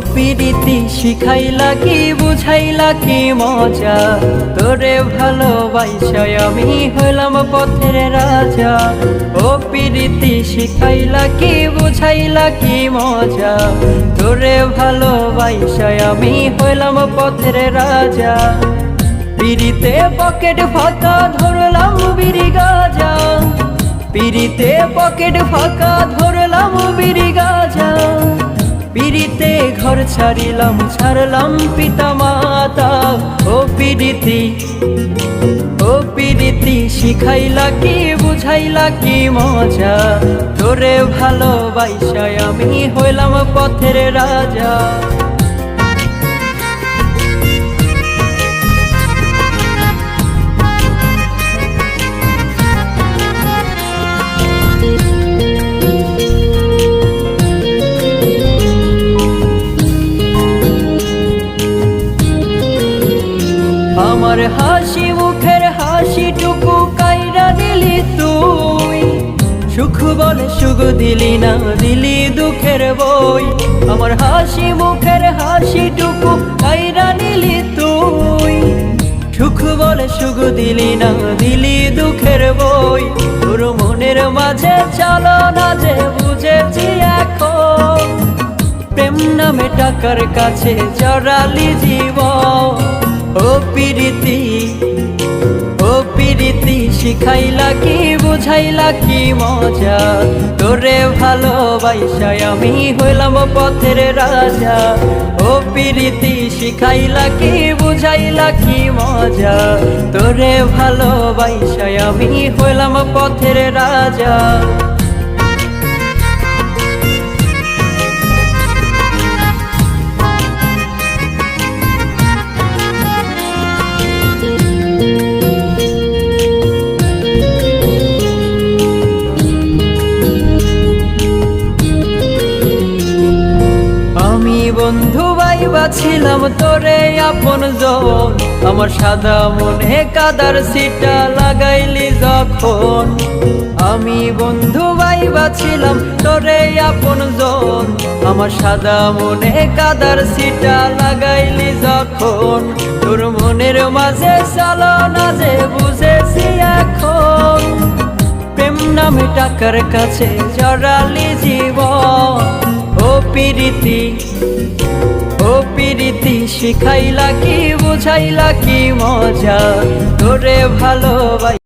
প্রীতি শিখাইলা কি, বুঝাইলা কি মজা? তোরে ভালোবাসায় আমি হইলাম পথের রাজা। ও প্রীতি শিখাইলা কি, বুঝাইলা কি মজা? তোরে ভালোবাসায় আমি হইলাম পথের রাজা। পিড়িতে পকেট ফাঁকা ধরলাম বিড়ি গাজা। পিড়িতে পকেট ফাঁকা ধরলাম বিড়ি গাজা। ছাড়িলাম, ছাড়লাম পিতা মাতা ও পিড়িতি ও পিড়িতি শিখাইলা কি, বুঝাইলা কি মজা? তোরে ভালোবাসায় আমি হইলাম পথের রাজা। আমার হাসি, মুখের হাসিটুকু কাইরা দিলি তুই। সুখ বলে সুখ দিলি না, দিলি দুঃখের বই। আমার হাসি, মুখের হাসিটুকু কাইরা নিলি তুই। সুখ বলে সুখ দিলি না, দিলি দুঃখের বই। তোর মনের মাঝে চলো না যে বুঝেছি এখন। প্রেম নামে টাকার কাছে জড়ালি জীবন। ও পিরিতি ও পিরিতি শিখাইলা কি, বুঝাইলা কি মজা? তোরে ভালোবাসায় আমি হইলাম পথের রাজা। ও পিরিতি শিখাইলা কি, বুঝাইলা কি মজা? তোরে ভালোবাসায় আমি হইলাম পথের রাজা। বন্ধু বাইবা ছিলাম তোরে আপন জন। আমার সাদা মনে কাদার সিটা লাগাইলি যখন। আমি বন্ধু বাইবা ছিলাম তোরে আপন জন। আমার সাদা মনে কাদার সিটা লাগাইলি যখন। তোর মনের মাঝে চলো না যে বুঝেছি এখন। প্রেম নামে টাকার কাছে জড়ালি জীবন। ও পিরিতি ও পিরিতি শিখাইলা কি বুঝাইলা কি মজা? তোরে ভালোবাই